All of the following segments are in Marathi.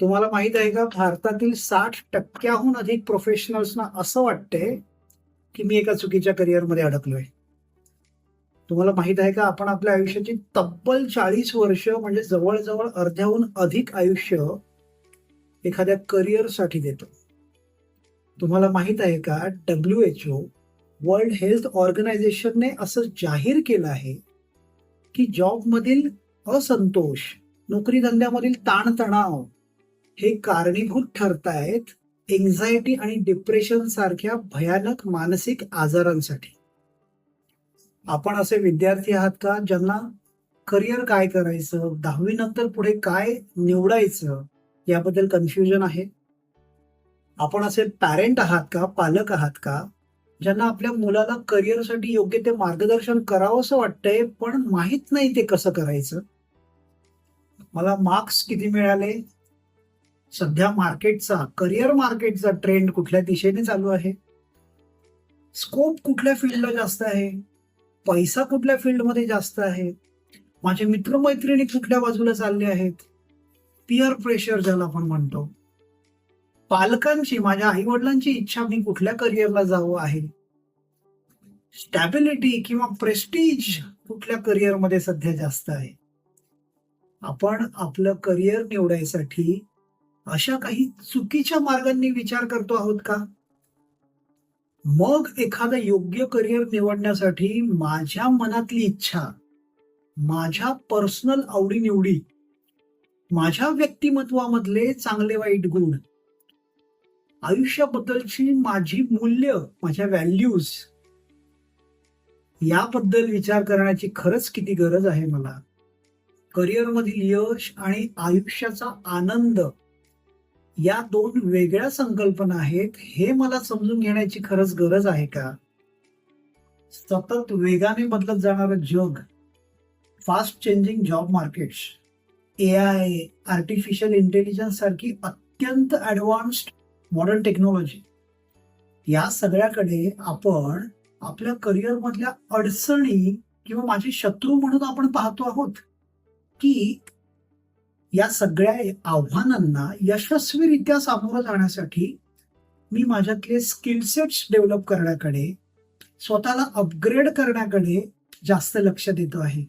तुम्हाला माहीत आहे का भारतातील साठ टक्क्याहून अधिक प्रोफेशनल्सना असं वाटते की मी एका चुकीच्या करिअरमध्ये अडकलोय. तुम्हाला माहीत आहे का आपण आपल्या आयुष्याची तब्बल चाळीस वर्ष म्हणजे जवळजवळ अर्ध्याहून अधिक आयुष्य एखाद्या करिअरसाठी देतो. तुम्हाला माहीत आहे का W H O world health ऑर्गनायझेशनने असं जाहीर केलं आहे की जॉबमधील असंतोष नोकरी धंद्यामधील ताणतणाव हे कारणीभूत ठरतायत एन्झायटी आणि डिप्रेशन सारख्या भयानक मानसिक आजारांसाठी. आपण असे विद्यार्थी आहात का ज्यांना करिअर काय करायचं दहावी नंतर पुढे काय निवडायचं याबद्दल कन्फ्युजन आहे? आपण असे पॅरेंट आहात का पालक आहात का ज्यांना आपल्या मुलाला करिअरसाठी योग्य ते मार्गदर्शन करावं असं वाटतंय पण माहीत नाही ते कसं करायचं? मला मार्क्स किती मिळाले? सध्या मार्केटचा करिअर मार्केटचा ट्रेंड कुठल्या दिशेने चालू आहे? स्कोप कुठल्या फील्डला जास्त आहे? पैसा कुठल्या फील्डमध्ये जास्त आहे? माझे मित्रमैत्रिणी कुठल्या बाजूला चालले आहेत? पिअर प्रेशर ज्याला आपण म्हणतो. पालकांची माझ्या आई वडिलांची इच्छा मी कुठल्या करिअरला जावं आहे? स्टॅबिलिटी किंवा प्रेस्टीज कुठल्या करिअरमध्ये सध्या जास्त आहे? आपण आपलं करिअर निवडायसाठी अशा काही चुकीच्या मार्गांनी विचार करतो आहोत का? मग एखादं योग्य करिअर निवडण्यासाठी माझ्या मनातली इच्छा माझ्या पर्सनल आवडीनिवडी माझ्या व्यक्तिमत्वामधले चांगले वाईट गुण आयुष्याबद्दलची माझी मूल्य माझ्या व्हॅल्यूज याबद्दल विचार करण्याची खरंच किती गरज आहे मला. करिअरमधील यश आणि आयुष्याचा आनंद या दोन वेगळ्या संकल्पना आहेत हे मला समजून घेण्याची खरंच गरज आहे का? सतत वेगाने बदलत जाणारं जग fast changing job markets A I artificial intelligence सारखी अत्यंत ऍडव्हान्स्ड मॉडर्न टेक्नॉलॉजी या सगळ्याकडे आपण आपल्या करिअर मधल्या अडचणी किंवा माझे शत्रू म्हणून आपण पाहतो आहोत की या सगळ्या आव्हानांना यशस्वीरित्या सामोरं जाण्यासाठी मी माझ्यातले स्किलसेट्स डेव्हलप करण्याकडे स्वतःला अपग्रेड करण्याकडे जास्त लक्ष देतो आहे.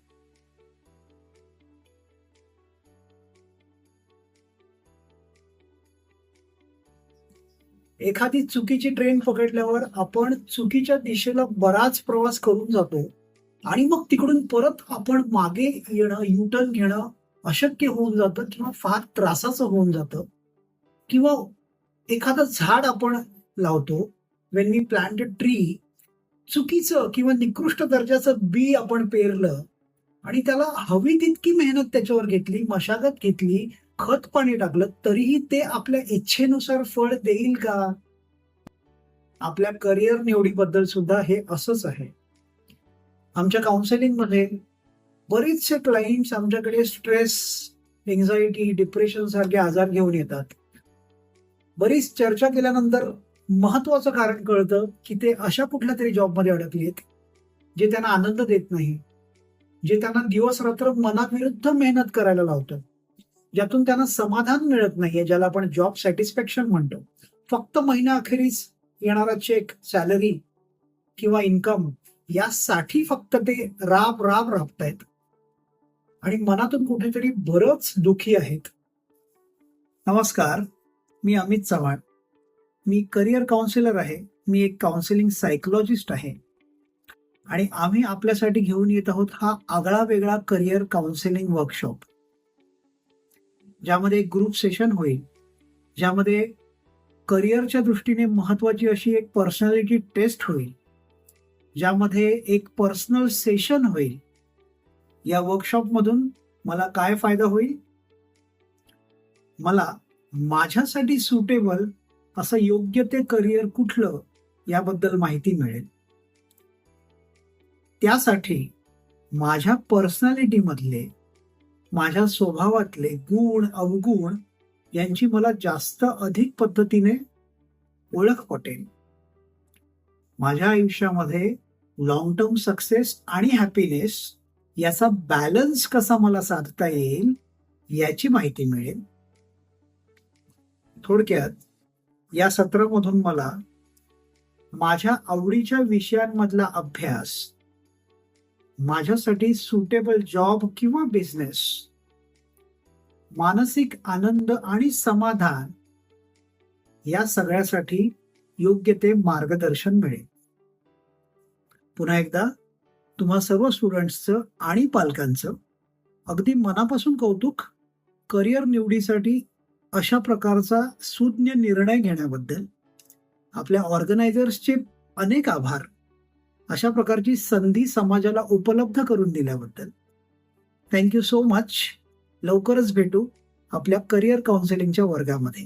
एखादी चुकीची ट्रेन पकडल्यावर आपण चुकीच्या दिशेला बराच प्रवास करून जातो आणि मग तिकडून परत आपण मागे येणं युटर्न घेणं अशक्य होऊन जातं किंवा फार त्रासाचं होऊन जातं. किंवा एखादं झाड आपण लावतो वेन वी प्लांट ट्री चुकीचं किंवा निकृष्ट दर्जाचं बी आपण पेरलं आणि त्याला हवी तितकी मेहनत त्याच्यावर घेतली मशागत घेतली खत पाणी टाकलं तरीही ते आपल्या इच्छेनुसार फळ देईल का? आपल्या करिअर निवडीबद्दल सुद्धा हे असंच आहे. आमच्या काउन्सिलिंगमध्ये बरेचसे क्लाइंट्स आमच्याकडे स्ट्रेस एन्झायटी डिप्रेशन सारखे आजार घेऊन येतात. बरीच चर्चा केल्यानंतर महत्वाचं कारण कळतं की ते अशा कुठल्या तरी जॉबमध्ये अडकलेत जे त्यांना आनंद देत नाही जे त्यांना दिवस रात्र मनाविरुद्ध मेहनत करायला लावतं ज्यातून त्यांना समाधान मिळत नाहीये ज्याला आपण जॉब सॅटिस्फॅक्शन म्हणतो. फक्त महिना अखेरीस येणारा चेक सॅलरी किंवा इन्कम यासाठी फक्त ते राब राब राबतायत. आणि मनातून कुठेतरी बरंच दुखी आहेत. नमस्कार मी अमित चव्हाण. मी करिअर काउन्सिलर आहे मी एक काउन्सिलिंग सायकोलॉजिस्ट आहे. आणि आम्ही आपल्यासाठी घेऊन येत आहोत हा आगळा वेगळा करिअर काउन्सिलिंग वर्कशॉप ज्यामध्ये एक ग्रुप सेशन होईल. ज्यामध्ये करिअरच्या दृष्टीने महत्वाची अशी एक पर्सनॅलिटी टेस्ट होईल. ज्यामध्ये एक पर्सनल सेशन होईल. या वर्कशॉपमधून मला काय फायदा होईल? मला माझ्यासाठी सुटेबल असं योग्य ते करिअर कुठलं याबद्दल माहिती मिळेल. त्यासाठी माझ्या पर्सनॅलिटीमधले माझ्या स्वभावातले गुण अवगुण यांची मला जास्त अधिक पद्धतीने ओळख पटेल. माझ्या आयुष्यामध्ये लॉंग टर्म सक्सेस आणि हॅपीनेस याचा बॅलन्स कसा मला साधता येईल याची माहिती मिळेल. थोडक्यात या सत्रामधून मला माझ्या आवडीच्या विषयांमधला अभ्यास माझ्यासाठी सुटेबल जॉब किंवा बिझनेस मानसिक आनंद आणि समाधान या सगळ्यासाठी योग्य ते मार्गदर्शन मिळेल. पुन्हा एकदा तुम्हा सर्व स्टुडंट्सचं आणि पालकांचं अगदी मनापासून कौतुक करिअर निवडीसाठी अशा प्रकारचा सुज्ञ निर्णय घेण्याबद्दल आपल्या ऑर्गनायझर्सचे अनेक आभार. अशा प्रकारची संधी समाजाला उपलब्ध करून दिल्याबद्दल. थँक्यू सो मच लवकरच भेटू आपल्या करिअर काउन्सिलिंगच्या वर्गामध्ये.